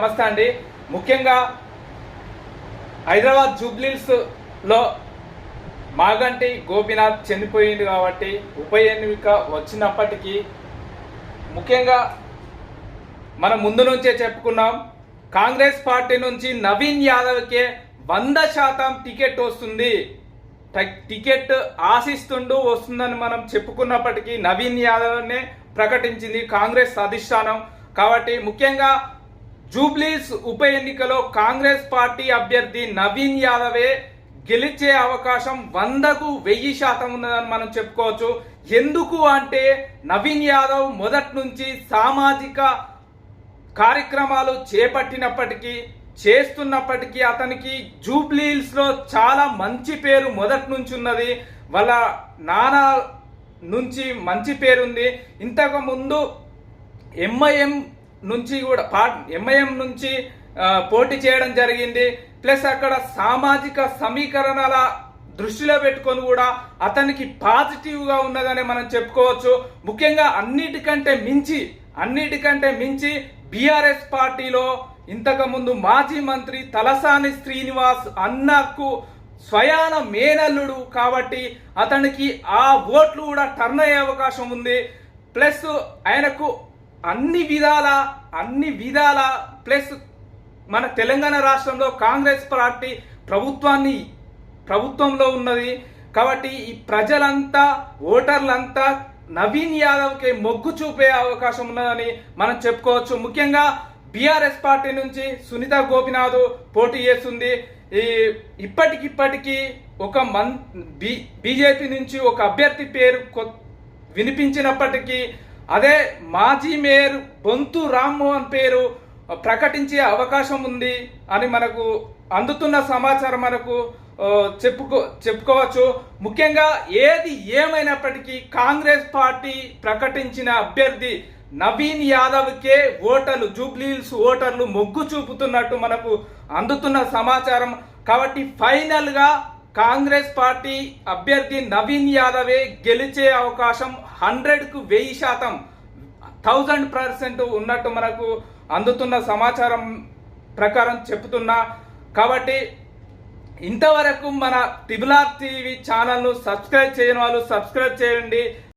నమస్తే అండి. ముఖ్యంగా హైదరాబాద్ జూబ్లీస్లో మాగంటి గోపీనాథ్ చనిపోయింది కాబట్టి ఉప ఎన్నిక వచ్చినప్పటికీ ముఖ్యంగా మనం ముందు నుంచే చెప్పుకున్నాం కాంగ్రెస్ పార్టీ నుంచి నవీన్ యాదవ్కే వంద శాతం టికెట్ వస్తుంది. టికెట్ ఆశిస్తుండు వస్తుందని మనం చెప్పుకున్నప్పటికీ నవీన్ యాదవ్నే ప్రకటించింది కాంగ్రెస్ అధిష్టానం. కాబట్టి ముఖ్యంగా జూబ్లీస్ ఉప ఎన్నికలో కాంగ్రెస్ పార్టీ అభ్యర్థి నవీన్ యాదవే గెలిచే అవకాశం వందకు వెయ్యి శాతం ఉన్నదని మనం చెప్పుకోవచ్చు. ఎందుకు అంటే నవీన్ యాదవ్ మొదటి నుంచి సామాజిక కార్యక్రమాలు చేపట్టినప్పటికీ చేస్తున్నప్పటికీ అతనికి జూబ్లీస్లో చాలా మంచి పేరు మొదటి నుంచి ఉన్నది. వాళ్ళ నాన్న నుంచి మంచి పేరుంది. ఇంతకుముందు ఎంఐఎం నుంచి కూడా పా ఎంఐఎం నుంచి పోటీ చేయడం జరిగింది. ప్లస్ అక్కడ సామాజిక సమీకరణల దృష్టిలో పెట్టుకొని కూడా అతనికి పాజిటివ్గా ఉన్నదని మనం చెప్పుకోవచ్చు. ముఖ్యంగా అన్నిటికంటే మించి అన్నిటికంటే మించి బీఆర్ఎస్ పార్టీలో ఇంతకుముందు మాజీ మంత్రి తలసాని శ్రీనివాస్ అన్నకు స్వయాన మేనల్లుడు కాబట్టి అతనికి ఆ ఓట్లు కూడా టర్న్ అయ్యే అవకాశం ఉంది. ప్లస్ ఆయనకు అన్ని విధాల అన్ని విధాల ప్లస్ మన తెలంగాణ రాష్ట్రంలో కాంగ్రెస్ పార్టీ ప్రభుత్వాన్ని ప్రభుత్వంలో ఉన్నది. కాబట్టి ఈ ప్రజలంతా ఓటర్లంతా నవీన్ యాదవ్కి మొగ్గు చూపే అవకాశం ఉన్నదని మనం చెప్పుకోవచ్చు. ముఖ్యంగా బీఆర్ఎస్ పార్టీ నుంచి సునీత గోపినాథ్ పోటీ చేస్తుంది. ఈ ఇప్పటికిప్పటికీ ఒక మన్ బీ బీజేపీ నుంచి ఒక అభ్యర్థి పేరు కొ- వినిపించినప్పటికీ అదే మాజీ మేయర్ బొంతు రామ్మోహన్ పేరు ప్రకటించే అవకాశం ఉంది అని మనకు అందుతున్న సమాచారం మనకు చెప్పుకో చెప్పుకోవచ్చు. ముఖ్యంగా ఏది ఏమైనప్పటికీ కాంగ్రెస్ పార్టీ ప్రకటించిన అభ్యర్థి నవీన్ యాదవ్కే ఓటర్లు జూబ్లీహిల్స్ ఓటర్లు మొగ్గు చూపుతున్నట్టు మనకు అందుతున్న సమాచారం. కాబట్టి ఫైనల్గా కాంగ్రెస్ పార్టీ అభ్యర్థి నవీన్ యాదవే గెలిచే అవకాశం హండ్రెడ్కు వెయ్యి శాతం థౌజండ్ పర్సెంట్ ఉన్నట్టు మనకు అందుతున్న సమాచారం ప్రకారం చెప్తున్నా. కాబట్టి ఇంతవరకు మన టిబులార్ టీవీ ఛానల్ను సబ్స్క్రైబ్ చేయని వాళ్ళు సబ్స్క్రైబ్ చేయండి.